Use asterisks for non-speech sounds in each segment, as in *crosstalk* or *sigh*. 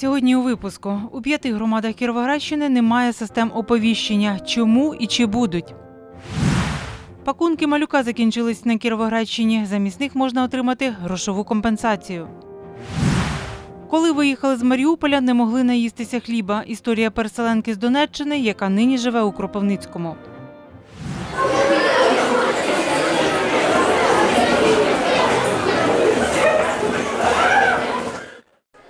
Сьогодні у випуску у п'яти громадах Кіровоградщини немає систем оповіщення. Чому і чи будуть? Пакунки малюка закінчились на Кіровоградщині. Замість них можна отримати грошову компенсацію. Коли виїхали з Маріуполя, не могли наїстися хліба. Історія переселенки з Донеччини, яка нині живе у Кропивницькому.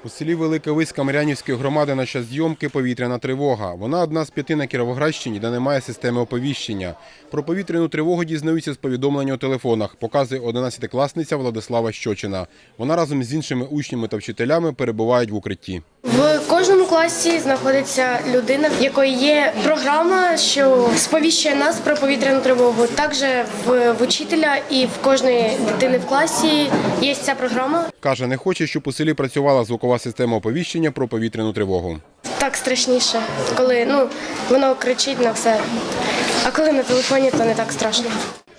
У селі Велика Виська Мар'янівської громади на час зйомки повітряна тривога. Вона одна з п'яти на Кіровоградщині, де немає системи оповіщення. Про повітряну тривогу дізнаються з повідомлення у телефонах, показує 11-класниця Владислава Щочина. Вона разом з іншими учнями та вчителями перебувають в укритті. В кожному класі знаходиться людина, в якої є програма, що сповіщує нас про повітряну тривогу. Також в, учителя і в кожної дитини в класі є ця програма. Каже, не хоче, щоб у селі працювала звукова система оповіщення про повітряну тривогу. Так страшніше, коли ну воно кричить на все. А коли на телефоні, то не так страшно.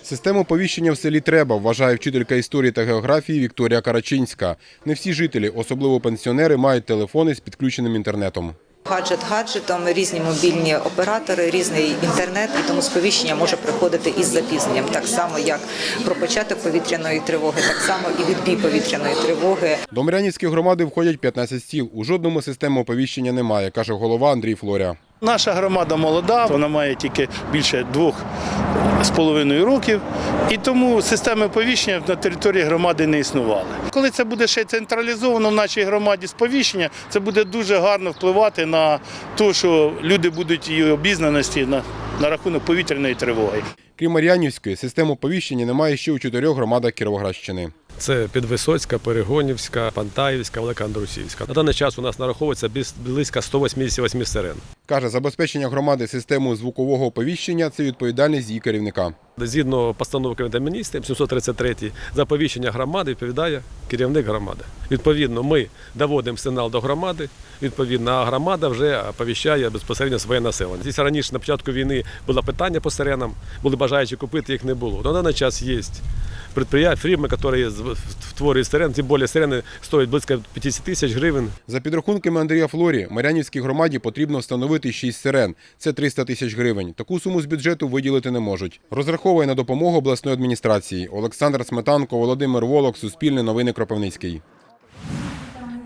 Систему оповіщення в селі треба, вважає вчителька історії та географії Вікторія Карачинська. Не всі жителі, особливо пенсіонери, мають телефони з підключеним інтернетом. Гаджет гаджетом, різні мобільні оператори, різний інтернет, і тому сповіщення може приходити із запізненням, так само як про початок повітряної тривоги, так само і відбій повітряної тривоги. До Мирянівської громади входять 15 стіл. У жодному системи оповіщення немає, каже голова Андрій Флоря. Наша громада молода, вона має тільки більше двох з половиною років, і тому системи оповіщення на території громади не існували. Коли це буде ще централізовано в нашій громаді сповіщення, це буде дуже гарно впливати на те, що люди будуть і обізнаності на, на рахунок повітряної тривоги. Крім Мар'янівської, систем оповіщення немає ще у чотирьох громадах Кіровоградщини. Це Підвисоцька, Перегонівська, Пантаївська, Велика Андрусівська. На даний час у нас нараховується близько 188 сирен. Каже, забезпечення громади системою звукового оповіщення це відповідальність її керівника. Згідно постанови Кабінету міністрів 733 за оповіщення громади відповідає керівник громади. Відповідно, ми доводимо сигнал до громади. Відповідно, а громада вже оповіщає безпосередньо своє населення. Здесь раніше на початку війни було питання по сиренам, були бажаючі купити, їх не було. На даний час є предприятия, фірми, які створюють сирен, тим більше сирени стоять близько 50 тисяч гривень. За підрахунками Андрія Флорі, Мар'янівській громаді потрібно встановити 6 сирен. Це 300 тисяч гривень. Таку суму з бюджету виділити не можуть. Розраховує на допомогу обласної адміністрації. Олександр Сметанко, Володимир Волок, Суспільне новини Кропивницький.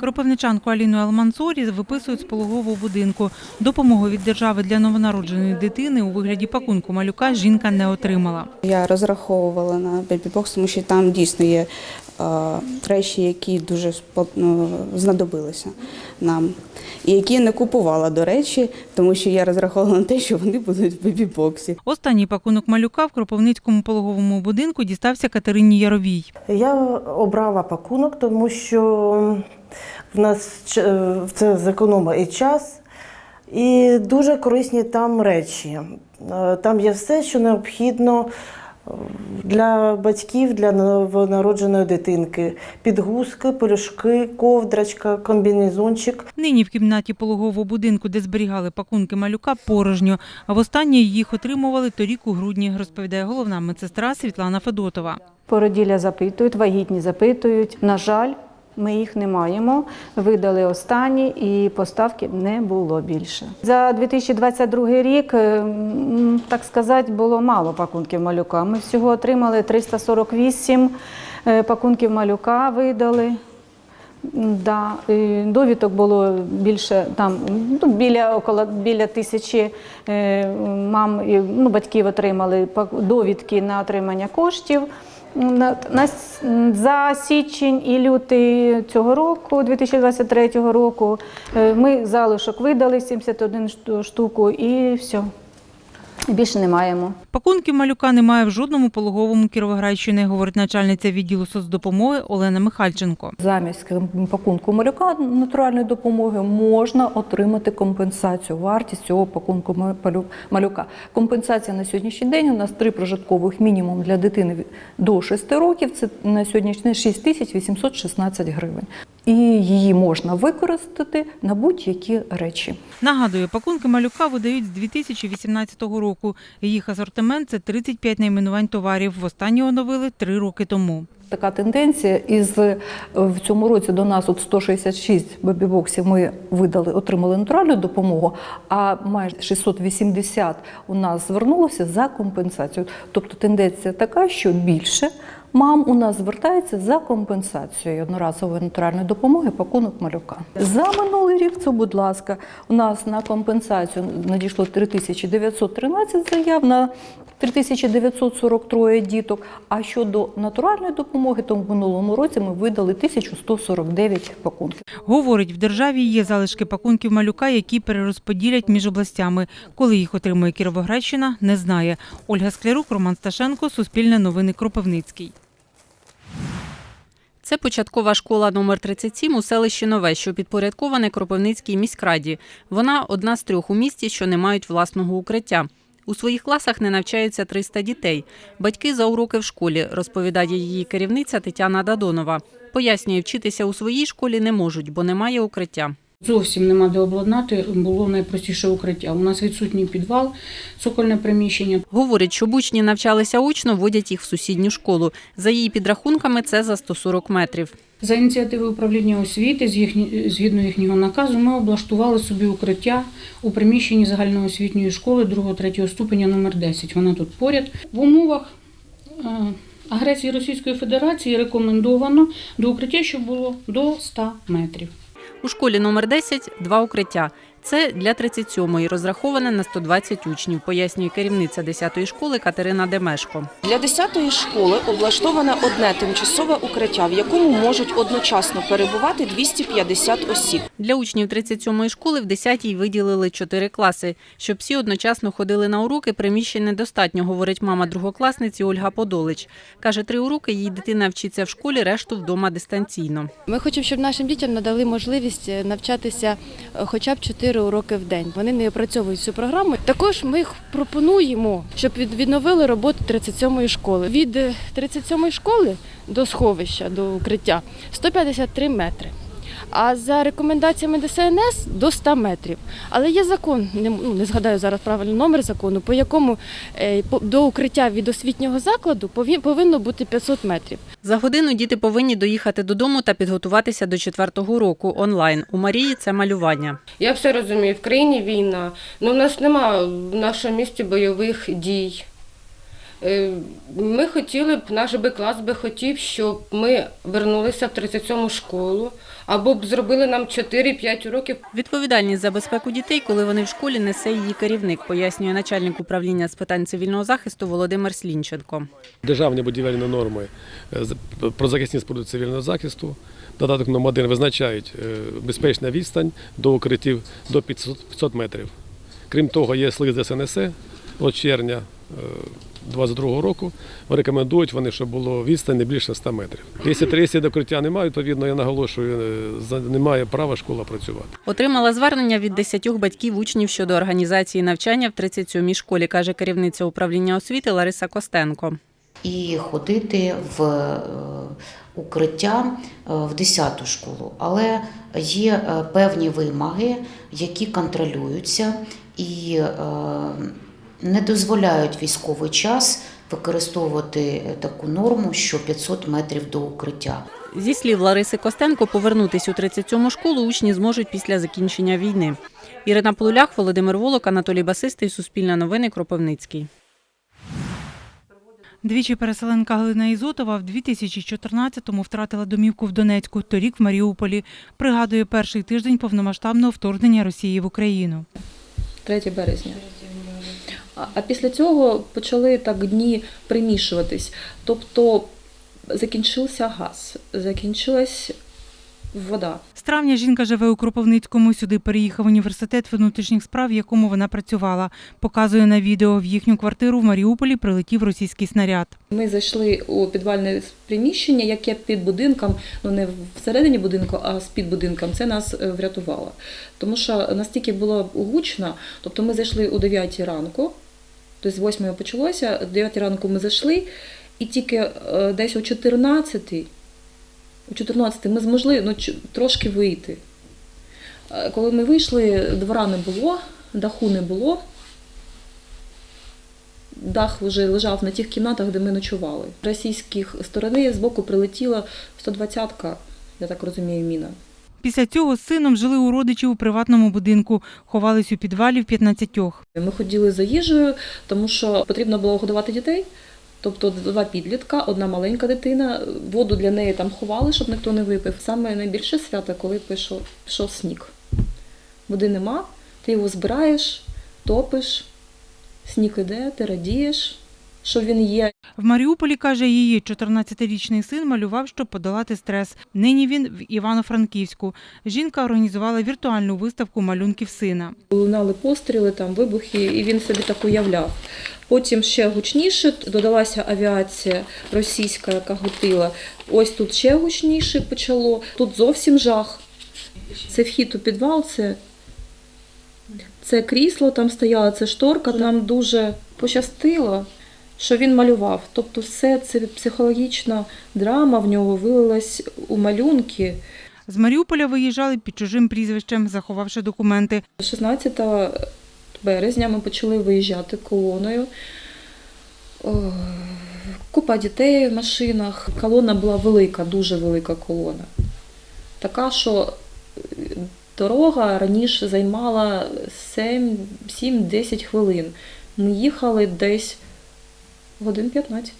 Кропивничанку Аліну Алмансорі виписують з пологового будинку. Допомогу від держави для новонародженої дитини у вигляді пакунку малюка жінка не отримала. Я розраховувала на бебі-бокс, тому що там дійсно є речі, які дуже ну, знадобилися нам. І які я не купувала, до речі, тому що я розраховувала на те, що вони будуть в бебі-боксі. Останній пакунок малюка в Кропивницькому пологовому будинку дістався Катерині Яровій. Я обрала пакунок, тому що в нас це зекономить і час, і дуже корисні там речі. Е, Там є все, що необхідно е, для батьків, для новонародженої дитинки: підгузки, пелюшки, ковдрачка, комбінезончик. Нині в кімнаті пологового будинку, де зберігали пакунки малюка, порожньо. А востаннє їх отримували торік у грудні, розповідає головна медсестра Світлана Федотова. Породілля запитують, вагітні запитують. На жаль, ми їх не маємо. Видали останні і поставки не було більше. За 2022 рік, е, так сказати, було мало пакунків малюка. Ми всього отримали 348 е, пакунків малюка видали. Да, і довідок було більше там ну, біля около біля тисячі е, мам і ну, батьків отримали довідки на отримання коштів. На, за січень і лютий цього року, 2023 року, е, ми залишок видали 71 шту- штуку і все. Більше не маємо. Пакунків малюка немає в жодному пологовому Кіровоградщини, говорить начальниця відділу соцдопомоги Олена Михальченко. Замість пакунку малюка натуральної допомоги можна отримати компенсацію, вартість цього пакунку малюка. Компенсація на сьогоднішній день у нас три прожиткових мінімум для дитини до 6 років. Це на сьогоднішній день 6816 гривень. І її можна використати на будь-які речі. Нагадую, пакунки малюка видають з 2018 року. Їх асортимент це 35 найменувань товарів. Востаннє оновили три роки тому. така тенденція. Із е, в цьому році до нас от 166 бебі-боксів ми видали, отримали натуральну допомогу, а майже 680 у нас звернулося за компенсацію. Тобто тенденція така, що більше мам у нас звертається за компенсацією одноразової натуральної допомоги пакунок малюка. За минулий рік, це, будь ласка, у нас на компенсацію надійшло 3913 заяв на 3943 діток. А щодо натуральної допомоги, то в минулому році ми видали 1149 пакунків. Говорить, в державі є залишки пакунків малюка, які перерозподілять між областями. Коли їх отримує Кіровоградщина, не знає. Ольга Склярук, Роман Сташенко, Суспільне новини Кропивницький. Це початкова школа номер 37 у селищі Нове, що підпорядковане Кропивницькій міськраді. Вона одна з трьох у місті, що не мають власного укриття. У своїх класах не навчаються 300 дітей. Батьки за уроки в школі, розповідає її керівниця Тетяна Дадонова. Пояснює, вчитися у своїй школі не можуть, бо немає укриття. Зовсім нема де обладнати, було найпростіше укриття. У нас відсутній підвал, цокольне приміщення. Говорить, щоб учні навчалися очно, водять їх в сусідню школу. За її підрахунками, це за 140 метрів. За ініціативи управління освіти, згідно їхнього наказу, ми облаштували собі укриття у приміщенні загальноосвітньої школи 2-3 ступеня номер 10. Вона тут поряд. В умовах е, агресії Російської Федерації рекомендовано до укриття, щоб було до 100 метрів. У школі номер 10 – два укриття. Це для 37-ї, розраховане на 120 учнів, пояснює керівниця 10-ї школи Катерина Демешко. Для 10-ї школи облаштоване одне тимчасове укриття, в якому можуть одночасно перебувати 250 осіб. Для учнів 37-ї школи в 10-й виділили 4 класи. Щоб всі одночасно ходили на уроки, приміщень недостатньо, говорить мама другокласниці Ольга Подолич. Каже, три уроки її дитина вчиться в школі, решту вдома дистанційно. Ми хочемо, щоб нашим дітям надали можливість е, навчатися е, хоча б 4 уроки в день. Вони не опрацьовують цю програму. Також ми їх пропонуємо, щоб від- відновили роботу 37-ї школи. Від е, 37-ї школи до сховища, до укриття 153 метри. А за рекомендаціями ДСНС до 100 метрів. Але є закон, не, ну, не згадаю зараз правильний номер закону, по якому е, по- до укриття від освітнього закладу пові- повинно бути 500 метрів. За годину діти повинні доїхати додому та підготуватися до четвертого року онлайн. У Марії це малювання. Я все розумію, в країні війна, але в нас нема в нашому місті бойових дій. Е, Ми хотіли б, наш би клас би хотів, щоб ми вернулися в 37-му школу, або б зробили нам 4-5 років. Відповідальність за безпеку дітей, коли вони в школі, несе її керівник, пояснює начальник управління з питань цивільного захисту Володимир Слінченко. Державні будівельні норми е, з- про захисні споруди цивільного захисту. Додаток номер 1 визначають е, безпечна відстань до укриттів до 500 500 метрів. Крім того, є слиз СНС від червня 22 року. Рекомендують вони, щоб було відстань не більше 100 метрів. Якщо 30 до укриття немає, відповідно, я наголошую, е, за- немає права школа працювати. Отримала звернення від 10 батьків учнів щодо організації навчання в 37-й школі, каже керівниця управління освіти Лариса Костенко. і ходити в е, укриття е, в 10 школу. Але є е, певні вимоги, які контролюються і е, не дозволяють військовий час використовувати таку норму, що 500 метрів до укриття. Зі слів Лариси Костенко, повернутись у 37-му школу учні зможуть після закінчення війни. Ірина Полулях, Володимир Волок, Анатолій Басистий, Суспільне новини, Кропивницький. Двічі переселенка Галина Ізотова в 2014-му втратила домівку в Донецьку, торік в Маріуполі. Пригадує перший тиждень повномасштабного вторгнення Росії в Україну. 3 березня. А, після цього почали так дні примішуватись. Тобто закінчився газ, закінчилась вода. З травня жінка живе у Кропивницькому. Сюди переїхав університет внутрішніх справ, в якому вона працювала. Показує на відео в їхню квартиру в Маріуполі прилетів російський снаряд. Ми зайшли у підвальне приміщення, яке під будинком, ну не всередині будинку, а з під будинком. Це нас е, врятувало. Тому що настільки було гучно, тобто ми зайшли о 9 ранку, тобто з 8 почалося, о 9 ранку ми зайшли, і тільки е, десь о 14 у 14 ми змогли ну, трошки вийти. Е, Коли ми вийшли, двора не було, даху не було. дах вже лежав на тих кімнатах, де ми ночували. З російських сторони з боку прилетіла 120-ка, я так розумію, міна. Після цього з сином жили у родичів у приватному будинку, ховались у підвалі в 15. Ми ходили за їжею, тому що потрібно було годувати дітей. Тобто два підлітка, одна маленька дитина, воду для неї там ховали, щоб ніхто не випив. Саме найбільше свято, коли пішов, пішов сніг. Води нема, ти його збираєш, топиш, сніг іде, ти радієш, що він є. В Маріуполі, каже, її 14-річний син малював, щоб подолати стрес. Нині він в Івано-Франківську. Жінка організувала віртуальну виставку малюнків сина. Лунали постріли, там вибухи, і він собі так уявляв. Потім ще гучніше додалася авіація російська, яка гутила. Ось тут ще гучніше почало. Тут зовсім жах. Це вхід у підвал, це, це крісло там стояло, це шторка. Нам дуже пощастило, що він малював. Тобто, все це психологічна драма в нього вилилась у малюнки. З Маріуполя виїжджали під чужим прізвищем, заховавши документи. 16 березня ми почали виїжджати колоною. Купа дітей в машинах. Колона була велика, дуже велика колона. Така, що дорога раніше займала 7-10 хвилин. Ми їхали десь годин 15.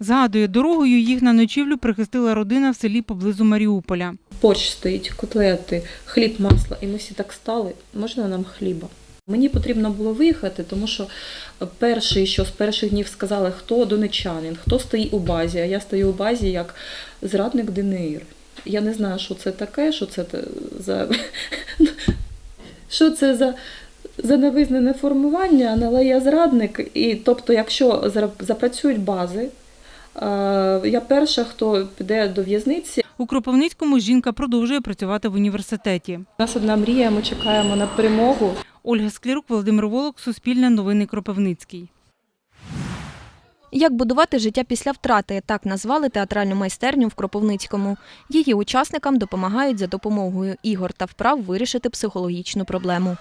Згадує, дорогою їх на ночівлю прихистила родина в селі поблизу Маріуполя. Борщ стоїть, котлети, хліб, масло. І ми всі так стали. Можна нам хліба? Мені потрібно було виїхати, тому що перший, що з перших днів сказали, хто донечанин, хто стоїть у базі, а я стою у базі як зрадник ДНР. Я не знаю, що це таке, що це за *laughs* що це за, за невизнане формування, але я зрадник. І тобто, якщо запрацюють бази, е, я перша, хто піде до в'язниці. У Кропивницькому жінка продовжує працювати в університеті. У нас одна мрія, ми чекаємо на перемогу. Ольга Склірук, Володимир Волок, Суспільне новини Кропивницький. Як будувати життя після втрати, так назвали театральну майстерню в Кропивницькому. Її учасникам допомагають за допомогою ігор та вправ вирішити психологічну проблему.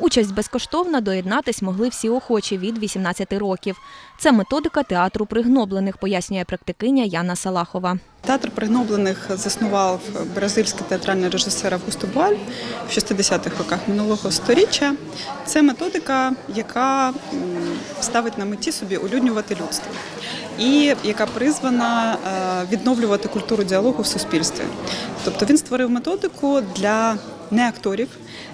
Участь безкоштовна, доєднатись могли всі охочі від 18 років. Це методика театру пригноблених, пояснює практикиня Яна Салахова. Театр пригноблених заснував бразильський театральний режисер Августо Буаль в 60-х роках минулого століття. Це методика, яка ставить на меті собі улюднювати людство і яка призвана е, відновлювати культуру діалогу в суспільстві. Тобто він створив методику для неакторів,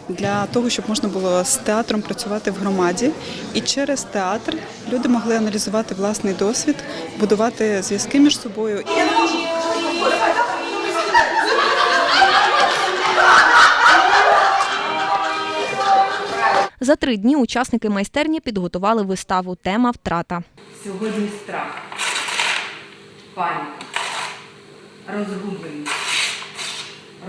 для того, щоб можна було з театром працювати в громаді. І через театр люди могли аналізувати власний досвід, будувати зв'язки між собою. За три дні учасники майстерні підготували виставу Тема втрата. Сьогодні страх, паніка, розгубленість,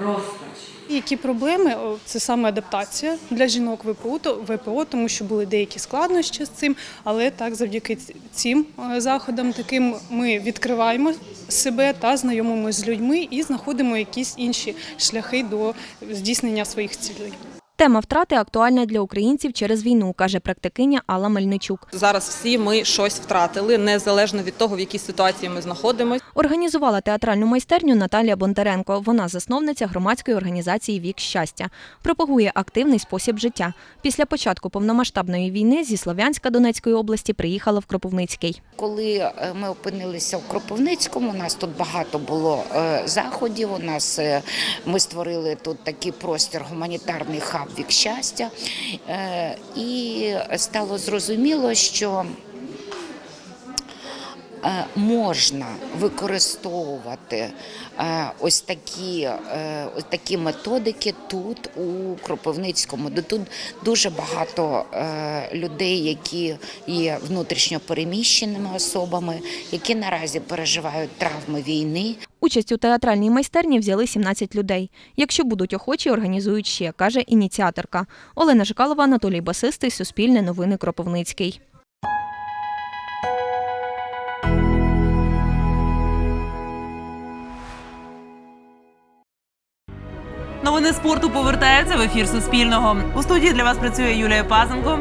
розпач. Які проблеми? Це саме адаптація для жінок ВПО, ВПО, тому що були деякі складнощі з цим, але так завдяки цим е, заходам таким ми відкриваємо себе та знайомимося з людьми і знаходимо якісь інші шляхи до здійснення своїх цілей. Тема втрати актуальна для українців через війну, каже практикиня Алла Мельничук. Зараз всі ми щось втратили, незалежно від того, в якій ситуації ми знаходимося. Організувала театральну майстерню Наталія Бондаренко. Вона засновниця громадської організації Вік щастя. Пропагує активний спосіб життя. Після початку повномасштабної війни зі Слов'янська Донецької області приїхала в Кропивницький. Коли е, ми опинилися в Кропивницькому, у нас тут багато було е, заходів. У нас е, ми створили тут такий простір, гуманітарний хаб вік щастя, Е, і стало зрозуміло, що е, можна використовувати е, ось такі, ось такі методики тут, у Кропивницькому, де тут дуже багато людей, які є внутрішньо переміщеними особами, які наразі переживають травми війни. Участь у театральній майстерні взяли 17 людей. Якщо будуть охочі, організують ще, каже ініціаторка. Олена Жикалова, Анатолій Басистий, Суспільне новини Кропивницький. Новини спорту повертаються в ефір Суспільного. У студії для вас працює Юлія Пазенко.